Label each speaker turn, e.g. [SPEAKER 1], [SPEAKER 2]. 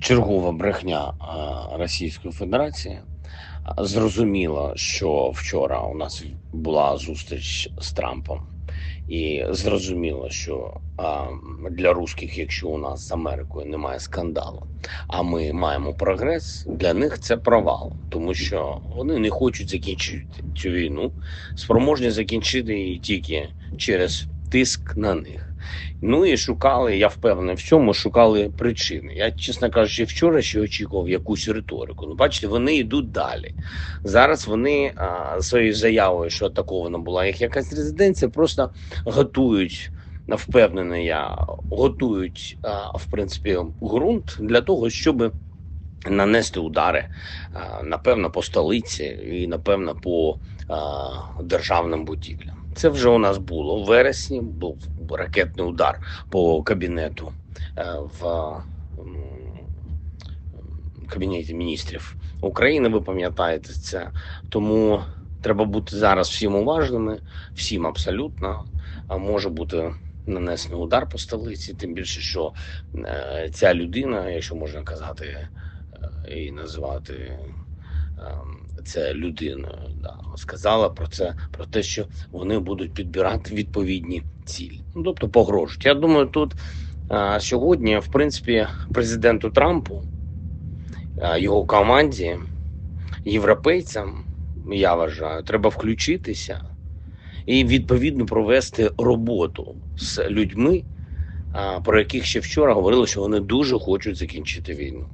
[SPEAKER 1] чергова брехня Російської Федерації. Зрозуміло, що вчора у нас була зустріч з Трампом, і зрозуміло, що для русських, якщо у нас з Америкою немає скандалу, а ми маємо прогрес, для них це провал, тому що вони не хочуть закінчити цю війну, спроможні закінчити її тільки через тиск на них. Ну і шукали, я впевнений в цьому, шукали причини. Я, чесно кажучи, вчора ще очікував якусь риторику. Ну, бачите, вони йдуть далі. Зараз вони а, своєю заявою, що атакована була їх якась резиденція, просто готують. Впевнений, я готують в принципі ґрунт для того, щоб нанести удари, напевно, по столиці і напевно по державним будівлям. Це вже у нас було в вересні. Був ракетний удар по кабінету е, в кабінеті міністрів України. Ви пам'ятаєте це, тому треба бути зараз всім уважними, всім абсолютно. Може бути нанесений удар по столиці, тим більше, що е, ця людина, якщо можна казати е, і називати. Ем, Це людиною да, сказала про це, про те, що вони будуть підбирати відповідні цілі. Ну, тобто погрожують. Я думаю, тут а, сьогодні, в принципі, президенту Трампу, а, його команді, європейцям, я вважаю, треба включитися і відповідно провести роботу з людьми, а, про яких ще вчора говорили, що вони дуже хочуть закінчити війну.